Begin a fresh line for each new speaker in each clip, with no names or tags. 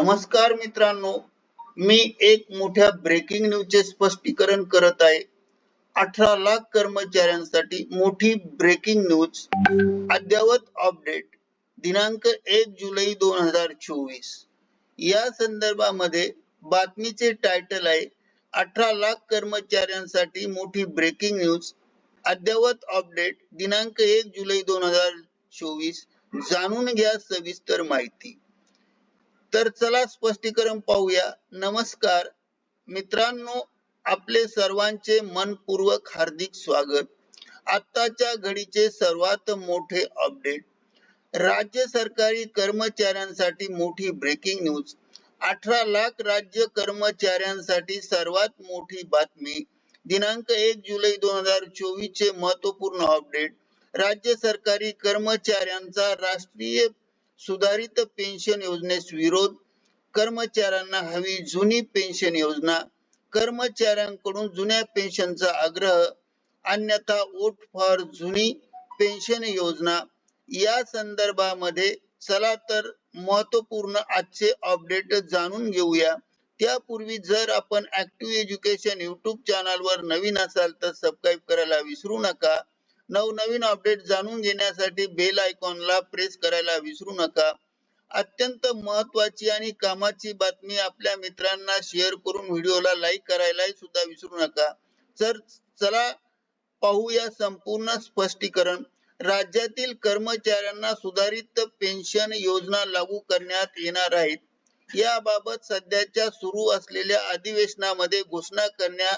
नमस्कार मित्रांनो मी एक मोठ्या ब्रेकिंग न्यूजचे स्पष्टीकरण करत आहे. अठरा लाख कर्मचाऱ्यांसाठी मोठी ब्रेकिंग न्यूज अद्यावत अपडेट दिनांक एक जुलै दोन हजार चोवीस. या संदर्भामध्ये बातमीचे टायटल आहे अठरा लाख कर्मचाऱ्यांसाठी मोठी ब्रेकिंग न्यूज अद्ययावत अपडेट दिनांक एक जुलै दोन हजार चोवीस. जाणून घ्या सविस्तर माहिती. तर चला स्पष्टीकरण पाहूया. नमस्कार. मित्रांनो आपले सर्वांचे मनपूर्वक हार्दिक स्वागत. आताच्या घडीचे सर्वात मोठे अपडेट. राज्य सरकारी कर्मचाऱ्यांसाठी मोठी ब्रेकिंग न्यूज अठरा लाख राज्य कर्मचाऱ्यांसाठी सर्वात मोठी बातमी. दिनांक एक जुलै दोन हजार चोवीस चे महत्त्वपूर्ण अपडेट. राज्य सरकारी कर्मचाऱ्यांचा राष्ट्रीय सुधारित पेन्शन योजनेस विरोध कर्मचाऱ्यांना हवी जुनी पेन्शन योजना कर्मचाऱ्यांकडून जुन्या पेन्शनचा आग्रह अन्यथा वोट फॉर जुनी पेन्शन योजना या संदर्भामध्ये चला तर महत्त्वपूर्ण आजचे अपडेट जाणून घेऊया. त्यापूर्वी जर आपण ऍक्टिव्ह एज्युकेशन युट्यूब चॅनल वर नवीन असाल तर सबस्क्राईब करायला विसरू नका. नवनवीन अपडेट जाणून घेण्यासाठी बेल आयकॉनला प्रेस करायला विसरू नका. अत्यंत महत्वाची आणि कामाची बातमी आपल्या मित्रांना शेअर करून व्हिडिओला लाईक करायला सुद्धा विसरू नका. तर चला पाहूया संपूर्ण स्पष्टीकरण. राज्यातील कर्मचाऱ्यांना सुधारित पेन्शन योजना लागू करण्यात येणार आहेत याबाबत सध्याच्या सुरू असलेल्या अधिवेशनामध्ये घोषणा करण्या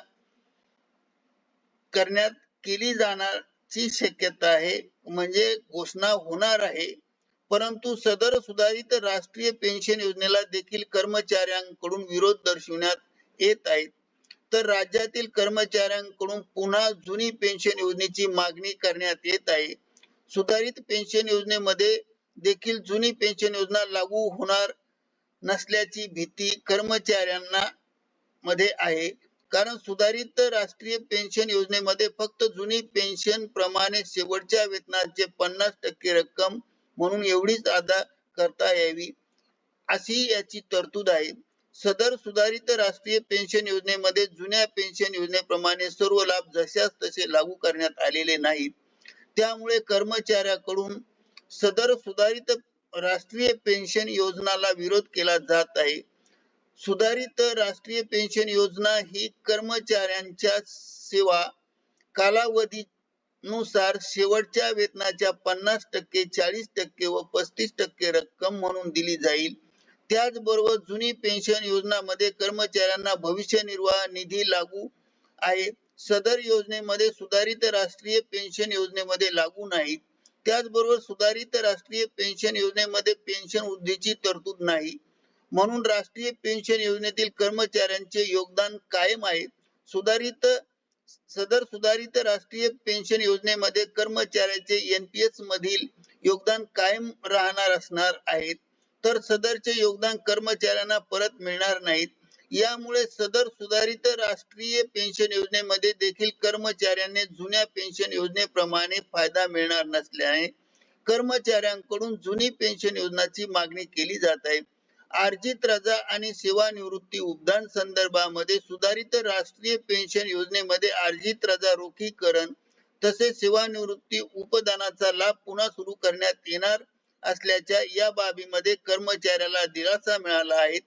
करण्यात केली जाणार ची शक्यता आहे म्हणजे घोषणा होणार आहे. परंतु सदर सुधारित राष्ट्रीय पेन्शन योजनेला देखील कर्मचाऱ्यांकडून विरोध दर्शविण्यात येत आहे तर राज्यातील कर्मचाऱ्यांकडून पुन्हा जुनी पेन्शन योजनेची मागणी करण्यात येत आहे. सुधारित पेन्शन योजनेमध्ये देखील जुनी पेन्शन योजना लागू होणार नसल्याची भीती कर्मचाऱ्यांना मध्ये आहे. कारण सुधारित राष्ट्रीय पेन्शन योजनेमध्ये फक्त जुनी पेन्शन प्रमाणे शेवटच्या वेतनाचे पन्नास टक्के रक्कम म्हणून एवढीच अदा करता यावी अशी याची तरतूद आहे. सदर सुधारित राष्ट्रीय पेन्शन योजनेमध्ये जुन्या पेन्शन योजनेप्रमाणे सर्व लाभ जशाच तसे लागू करण्यात आलेले नाहीत. त्यामुळे कर्मचाऱ्याकडून सदर सुधारित राष्ट्रीय पेन्शन योजनाला विरोध केला जात आहे. सुधारित राष्ट्रीय पेन्शन योजना ही कर्मचाऱ्यांच्या सेवा कालावधी नुसार शेवटच्या वेतनाच्या पन्नास टक्के चाळीस टक्के व पस्तीस टक्के रक्कम म्हणून दिली जाईल. त्याचबरोबर जुनी पेन्शन योजनामध्ये कर्मचाऱ्यांना भविष्य निर्वाह निधी लागू आहे. सदर योजनेमध्ये सुधारित राष्ट्रीय पेन्शन योजनेमध्ये लागू नाही. त्याचबरोबर सुधारित राष्ट्रीय पेन्शन योजनेमध्ये पेन्शन वृद्धीची तरतूद नाही. म्हणून राष्ट्रीय पेन्शन योजनेतील कर्मचाऱ्यांचे योगदान कायम आहे. सुधारित सदर सुधारित राष्ट्रीय पेन्शन योजनेमध्ये कर्मचाऱ्याचे एनपीएस मधील योगदान कायम राहणार असणार आहेत. तर सदरचे योगदान कर्मचाऱ्यांना परत मिळणार नाहीत. यामुळे सदर सुधारित राष्ट्रीय पेन्शन योजनेमध्ये देखील कर्मचाऱ्यांनी जुन्या पेन्शन योजनेप्रमाणे फायदा मिळणार नसल्याने कर्मचाऱ्यांकडून जुनी पेन्शन योजनाची मागणी केली जात आहे. अर्जित रजा आणि सेवानिवृत्ती उद्यान संदर्भामध्ये सुधारित राष्ट्रीय पेन्शन योजनेमध्ये अर्जित रजा रोखीकरण तसेच सेवानिवृत्ती उपदानाचा लाभ पुन्हा सुरू करण्यात येणार असल्याच्या या बाबीमध्ये कर्मचाऱ्याला दिलासा मिळाला आहे.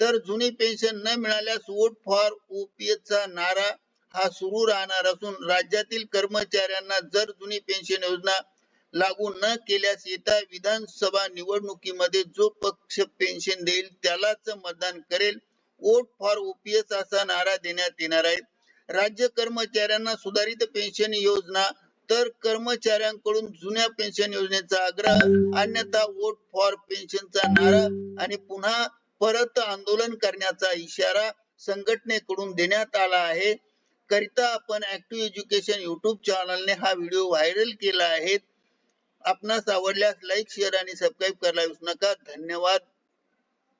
तर जुनी पेन्शन न मिळाल्यास वोट फॉर ओपीएस चा नारा हा सुरू राहणार असून राज्यातील कर्मचाऱ्यांना जर जुनी पेन्शन योजना लागू न केल्यास येत्या विधानसभा निवडणुकीमध्ये जो पक्ष पेन्शन देईल त्यालाच मतदान करेल. वोट फॉर ओपीएस असा नारा देण्यात येणार आहे. राज्य कर्मचाऱ्यांना सुधारित पेन्शन योजना तर कर्मचाऱ्यांकडून जुन्या पेन्शन योजनेचा आग्रह अन्यथा वोट फॉर पेन्शनचा नारा आणि पुन्हा परत आंदोलन करण्याचा इशारा संघटनेकडून देण्यात आला आहे. करिता आपण ऍक्टिव्ह एज्युकेशन युट्यूब चॅनलने हा व्हिडिओ व्हायरल केला आहे. आपणास आवडल्यास लाईक शेअर आणि सबस्क्राईब करायला विसरू नका. धन्यवाद.